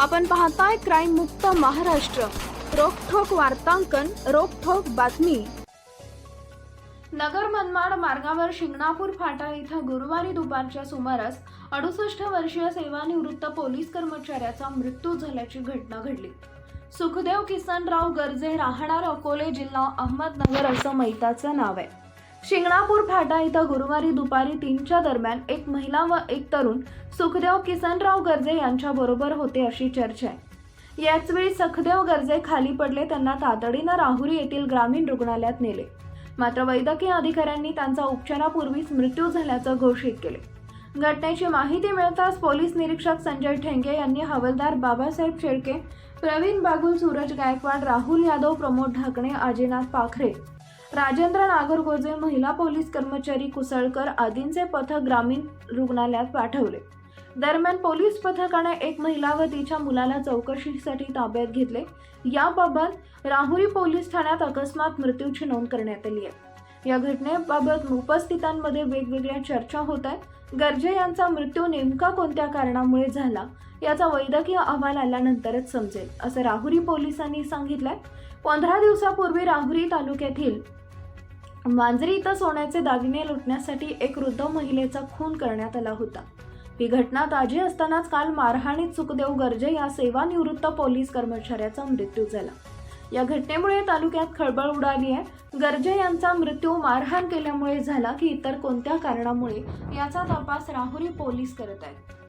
आपण पाहताय क्राईम मुक्त महाराष्ट्र. रोखोक वार्तांकन रोखोक बातमी. नगर मनमाड मार्गावर शिंगणापूर फाटा इथं गुरुवारी दुपारच्या सुमारास अडुसष्ट वर्षीय सेवानिवृत्त पोलीस कर्मचाऱ्याचा मृत्यू झाल्याची घटना घडली. सुखदेव किसनराव गर्जे राहणार अकोले जिल्हा अहमदनगर असं मैताचं नाव आहे. शिंगणापूर फाटा इथं गुरुवारी दुपारी तीनच्या दरम्यान एक महिला व एक तरुण सुखदेव किसनराव गर्जे यांच्या बरोबर होते अशी चर्चा आहे. याचवेळी सखदेव गर्जे खाली पडले त्यांना तातडीनं राहुरी येथील ग्रामीण रुग्णालयात नेले. मात्र वैद्यकीय अधिकाऱ्यांनी त्यांचा उपचारापूर्वीच मृत्यू झाल्याचं घोषित केले. घटनेची माहिती मिळताच पोलीस निरीक्षक संजय ठेंगे यांनी हवालदार बाबासाहेब शेळके प्रवीण बागुल सूरज गायकवाड राहुल यादव प्रमोद ढाकणे आजीनाथ पाखरे राजेंद्र नागरगोजे महिला पोलीस कर्मचारी कुसळकर आदींचे पथक ग्रामीण रुग्णालयात पाठवले. दरम्यान पोलीस पथकाने एक महिला व तिच्या मुलाला चौकशीसाठी ताब्यात घेतले. याबाबत राहुरी पोलीस ठाण्यात अकस्मात मृत्यूची नोंद करण्यात आली आहे. या घटनेबाबत उपस्थितांमध्ये वेगवेगळ्या चर्चा होत आहेत. गर्जे यांचा मृत्यू नेमका कोणत्या कारणामुळे झाला याचा वैद्यकीय अहवाल आल्यानंतरच समजेल असं राहुरी पोलिसांनी सांगितलंय. पंधरा दिवसापूर्वी राहुरी तालुक्यातील मांजरी इथं सोन्याचे दागिने लुटण्यासाठी एक वृद्ध महिलेचा खून करण्यात आला होता. ही घटना ताजी असतानाच काल मारहाणीत सुखदेव गर्जे या सेवानिवृत्त पोलीस कर्मचाऱ्याचा मृत्यू झाला. या घटनेमुळे तालुक्यात खळबळ उडाली आहे. गर्जे यांचा मृत्यू मारहाण केल्यामुळे झाला की इतर कोणत्या कारणामुळे? याचा तपास राहुरी पोलीस करत आहेत.